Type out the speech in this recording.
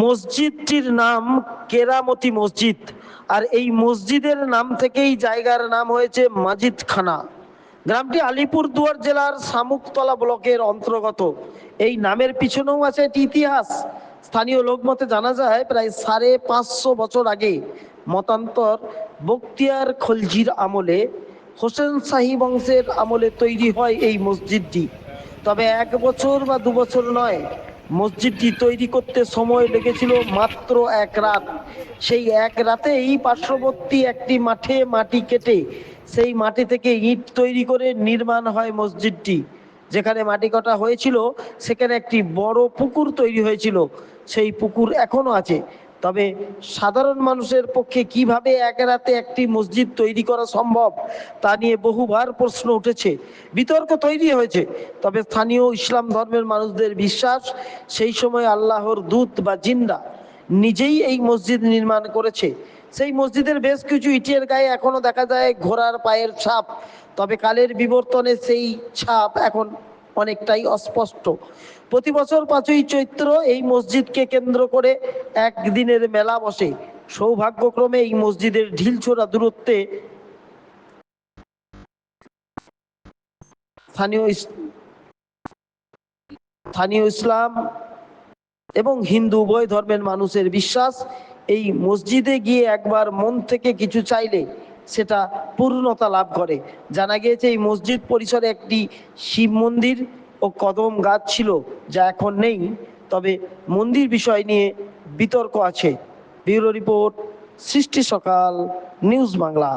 মসজিদটির নাম কেরামতি মসজিদ। আর এই মসজিদের নাম থেকেই জায়গার নাম হয়েছে মাজিদ খানা গ্রামটি আলিপুরদুয়ার জেলার শামুকতলা ব্লকের অন্তর্গত। এই নামের পিছনেও আছে একটি ইতিহাস। স্থানীয় লোকমতে জানা যায়, প্রায় সাড়ে পাঁচশো বছর আগে মতান্তর বক্তিয়ার খলজির আমলে, হোসেন শাহী বংশের আমলে তৈরি হয় এই মসজিদটি। তবে এক বছর বা দু বছর নয় মসজিদটি তৈরি করতে সময় লেগেছিল মাত্র এক রাত। সেই এক রাতেই পার্শ্ববর্তী একটি মাঠে মাটি কেটে, সেই মাটি থেকে ইট তৈরি করে নির্মাণ হয় মসজিদটি। যেখানে মাটি কটা হয়েছিল, সেখানে একটি বড় পুকুর তৈরি হয়েছিল। সেই পুকুর এখনও আছে। তবে সাধারণ মানুষের পক্ষে কীভাবে এক রাতে একটি মসজিদ তৈরি করা সম্ভব তা নিয়ে বহুবার প্রশ্ন উঠেছে। বিতর্ক তৈরি হয়েছে, তবে স্থানীয় ইসলাম ধর্মের মানুষদের বিশ্বাস, সেই সময় আল্লাহর দূত বা জিন্দা নিজেই এই মসজিদ নির্মাণ করেছে। সেই মসজিদের বেশ কিছু ইটের গায়ে এখনও দেখা যায় ঘোড়ার পায়ের ছাপ, তবে কালের বিবর্তনে সেই ছাপ এখন অনেকটাই অস্পষ্ট। প্রতি বছর পাঁচই চৈত্র এই মসজিদকে কেন্দ্র করে একদিনের মেলা বসে। সৌভাগ্যক্রমে এই মসজিদের ঢিলছোড়া দূরত্বে স্থানীয় স্থানীয় ইসলাম এবং হিন্দু উভয় ধর্মের মানুষের বিশ্বাস, এই মসজিদে গিয়ে একবার মন থেকে কিছু চাইলে সেটা পূর্ণতা লাভ করে। জানা গিয়েছে এই মসজিদ পরিসরে একটি শিব মন্দির ও কদম গাছ ছিল যা এখন নেই। তবে মন্দির বিষয় নিয়ে বিতর্ক আছে। ব্যুরো রিপোর্ট, সৃষ্টি সকাল, নিউজ বাংলা।